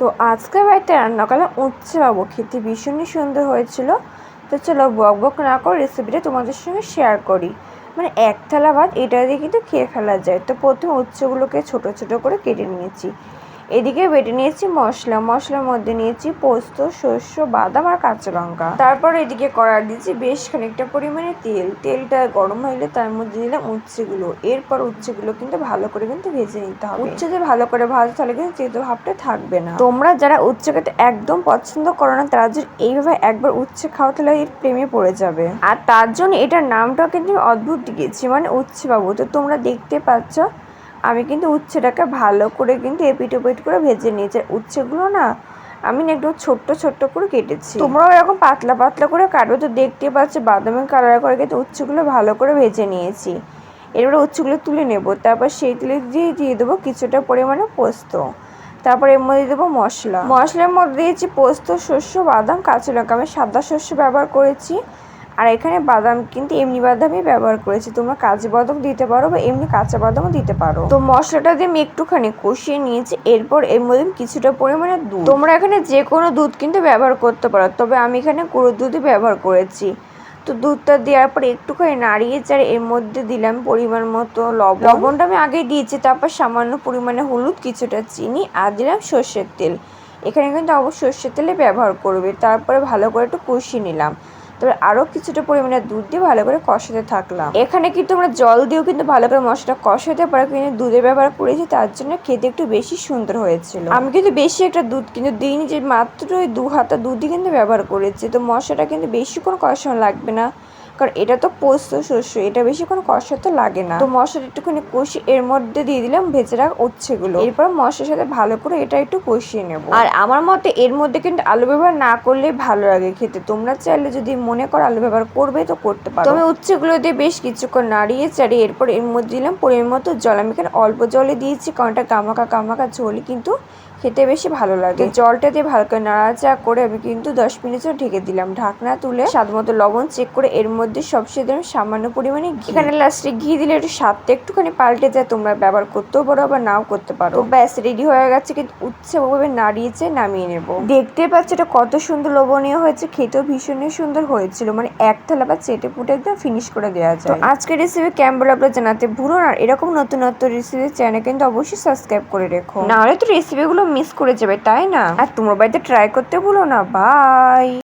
তো আজকে বাড়িতে রান্না করলাম উচ্ছে বাবু খেতে ভীষণই সুন্দর হয়েছিল। তো চলো বক বক না করে রেসিপিটা তোমাদের সঙ্গে শেয়ার করি। মানে এক থালা ভাত, এটা দিয়ে কিন্তু খেয়ে ফেলা যায়। তো প্রথমে উচ্ছেগুলোকে ছোট ছোট করে কেটে নিয়েছি। এদিকে বেটে নিয়েছি মশলা। মশলার মধ্যে নিয়েছি পোস্ত, শস্য, বাদাম আর কাঁচা লঙ্কা। তারপর এদিকে কড়াই দিয়েছি বেশ খানিকটা পরিমাণে তেল। তেলটা গরম হইলে তার মধ্যে দিলাম উচ্ছেগুলো। এরপর উচ্ছেগুলো কিন্তু ভালো করে কিন্তু ভেজে নিতে হবে। উচ্ছে যে ভালো করে ভাজা তাহলে কিন্তু তেতো ভাবটা থাকবে না। তোমরা যারা উচ্ছে খেতে একদম পছন্দ করো না, তারা যদি এইভাবে একবার উচ্ছে খাও তাহলে এর প্রেমে পড়ে যাবে। আর তার জন্য এটার নামটা কিন্তু অদ্ভুত দিয়েছি মানে উচ্ছে বাবু তো তোমরা দেখতে পাচ্ছ আমি কিন্তু উচ্ছেটাকে ভালো করে কিন্তু এপিট ওপিট করে ভেজে নিয়েছি। উচ্ছেগুলো না, আমি না একটু ছোট্ট ছোট্ট করে কেটেছি। তোমরাও এরকম পাতলা পাতলা করে কাটবে তো দেখতে পাচ্ছ বাদামি কালার করে কিন্তু উচ্ছেগুলো ভালো করে ভেজে নিয়েছি। এরপরে উচ্ছেগুলো তুলে নেব, তারপর সেই তুলে দিয়ে দিয়ে দেবো কিছুটা পরিমাণে পোস্ত। তারপর এর মধ্যে দেবো মশলা। মশলার মধ্যে দিয়েছি পোস্ত, শস্য, বাদাম, কাঁচা লঙ্কা। আমি সাদা শস্য ব্যবহার করেছি। আর এখানে বাদাম কিন্তু এমনি বাদামই ব্যবহার করেছি। তোমরা কাজু বাদাম দিতে পারো বা এমনি কাঁচা বাদামও দিতে পারো। তো মশলাটা দিয়ে আমি একটুখানি কষিয়ে নিয়েছি, এরপর এর মধ্যে কিছুটা পরিমাণে দুধ। তোমরা এখানে যে কোনো দুধ কিন্তু ব্যবহার করতে পারো, তবে আমি এখানে গরুর দুধই ব্যবহার করেছি। তো দুধটা দেওয়ার পর একটুখানি নাড়িয়ে চাড়ে এর মধ্যে দিলাম পরিমাণ মতো লবণ। লবণটা আমি আগে দিয়েছি, তারপর সামান্য পরিমাণে হলুদ, কিছুটা চিনি, আর দিলাম সর্ষের তেল। এখানে কিন্তু অবশ্যই সর্ষের তেলে ব্যবহার করবে, তারপরে ভালো করে একটু কষিয়ে নিলাম। তারপর আরও কিছুটা পরিমাণে দুধ দিয়ে ভালো করে কষাতে থাকলাম। এখানে কিন্তু আমরা জল দিয়েও কিন্তু ভালো করে মশলাটা কষাতে পারে, কিন্তু দুধের ব্যবহার করেছি, তার জন্য খেতে একটু বেশি সুন্দর হয়েছিল। আমি কিন্তু বেশি একটা দুধ কিন্তু দিইনি, যে মাত্র দু হাতা দুধই কিন্তু ব্যবহার করেছি, তো মশলাটা কিন্তু বেশিক্ষণ কষানো লাগবে না। কারণ এটা তো পোস্ত শস্য, এটা বেশি বেশিক্ষণ কষাতে লাগে না। তো মশলা একটুখানি কষি এর মধ্যে দিয়ে দিলাম ভেজে রাখ উচ্ছেগুলো। এরপর মশলার সাথে ভালো করে এটা একটু কষিয়ে নেব। আর আমার মতে এর মধ্যে কিন্তু আলু ব্যবহার না করলে ভালো লাগে খেতে। তোমরা চাইলে যদি মনে করো আলু ব্যবহার করবে তো করতে পারো। তবে উচ্ছেগুলো দিয়ে বেশ কিছুক্ষণ নাড়িয়ে চাড়িয়ে এরপর এর মধ্যে দিলাম পরিমাণ মতো জল। আমি এখানে অল্প জলে দিয়েছি, কারণ এটা কামাকা কামাকা ঝোলই কিন্তু খেতে বেশি ভালো লাগে। জলটা দিয়ে ভালো করে নাড়াচাড়া করে আমি কিন্তু দশ মিনিট ঢেকে দিলাম। ঢাকনা তুলে স্বাদ মতো লবণ চেক করে এর মধ্যে সবচেয়ে দিলাম সামান্য পরিমাণে ঘি। এখানে লাস্টে ঘি দিলে একটু স্বাদটা একটুখানি পাল্টে যায় তোমরা ব্যবহার করতেও পারো আবার নাও করতে পারো। ব্যাস রেডি হয়ে গেছে কিন্তু উৎসবভাবে নাড়িয়েছে নামিয়ে নেব। দেখতে পাচ্ছি এটা কত সুন্দর লোভনীয় হয়েছে খেতেও ভীষণই সুন্দর হয়েছিল। মানে এক থালা বা চেটে পুটে একদম ফিনিশ করে দেওয়া যায়। আজকের রেসিপি কেমন লাগল জানাতে ভুলো না আর এরকম নতুন নতুন রেসিপি চ্যানেল কিন্তু অবশ্যই সাবস্ক্রাইব করে রেখো। নাহলে তো রেসিপিগুলো মিস করে যাবে তাই না? আর তোমার বাড়িতে ট্রাই করতে ভুলো না বাই